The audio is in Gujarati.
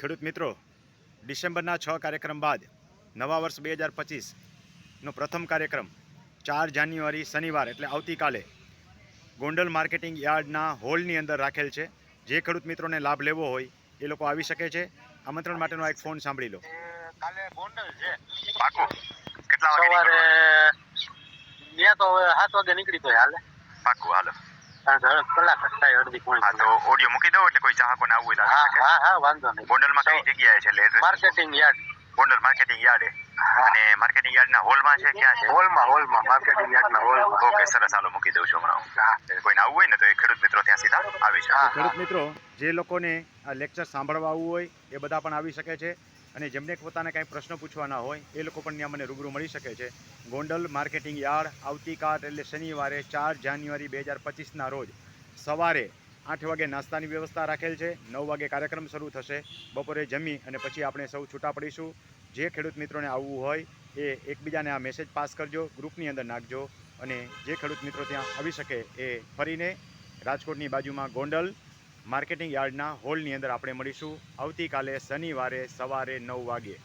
ખેડૂત મિત્રો ડિસેમ્બરના છ કાર્યક્રમ બાદ નવા વર્ષ બે હજાર પચીસનો પ્રથમ કાર્યક્રમ ચાર જાન્યુઆરી શનિવાર એટલે આવતીકાલે ગોંડલ માર્કેટિંગ યાર્ડના હોલની અંદર રાખેલ છે. જે ખેડૂત મિત્રોને લાભ લેવો હોય એ લોકો આવી શકે છે. આમંત્રણ માટેનો આ એક ફોન સાંભળી લો. કાલે ગોંડલ છે. પાકું. કેટલા વાગે સવારે તો હવે સાત વાગે નીકળી તો હાલે. પાકું હાલો. કલાક થાય અડધી પોણી હા તો ઓડિયો મૂકી દો એટલે કોઈ ચાહકોને આવવું હોય હા હા વાંધો નહીં. ગોંડલમાં કઈ જગ્યાએ છે માર્કેટિંગ યાર્ડ. ગોંડલ માર્કેટિંગ યાર્ડે અને માર્કેટિંગ યાર્ડના હોલમાં છે ક્યાં છે? હોલમાં હોલમાં માર્કેટિંગ યાર્ડના હોલમાં ઓકે સરસ હાલો મૂકી દઉં છું હમણાં. કોઈને આવવું હોય ને તો એ ખેડૂત મિત્રો ત્યાં સીધા આવી શકે. ખેડૂત મિત્રો જે લોકોને આ લેક્ચર સાંભળવા આવવું હોય એ બધા પણ આવી શકે છે. અને જેમને પોતાને કાંઈ પ્રશ્ન પૂછવાના હોય એ લોકો પણ ત્યાં મને રૂબરૂ મળી શકે છે. ગોંડલ માર્કેટિંગ યાર્ડ આવતીકાલ એટલે શનિવારે ચાર જાન્યુઆરી બે હજાર પચીસના રોજ સવારે આઠ વાગે નાસ્તાની વ્યવસ્થા રાખેલ છે. નવ વાગે કાર્યક્રમ શરૂ થશે. બપોરે જમી અને પછી આપણે સૌ છૂટા પડીશું. જે ખેડૂત મિત્રોને આવવું હોય એ એકબીજાને આ મેસેજ પાસ કરજો, ગ્રુપની અંદર નાખજો અને જે ખેડૂત મિત્રો ત્યાં આવી શકે એ ફરીને રાજકોટની બાજુમાં ગોંડલ માર્કેટિંગ યાર્ડના હોલની અંદર આપણે મળીશું. આવતીકાલે શનિવારે સવારે નવ વાગે.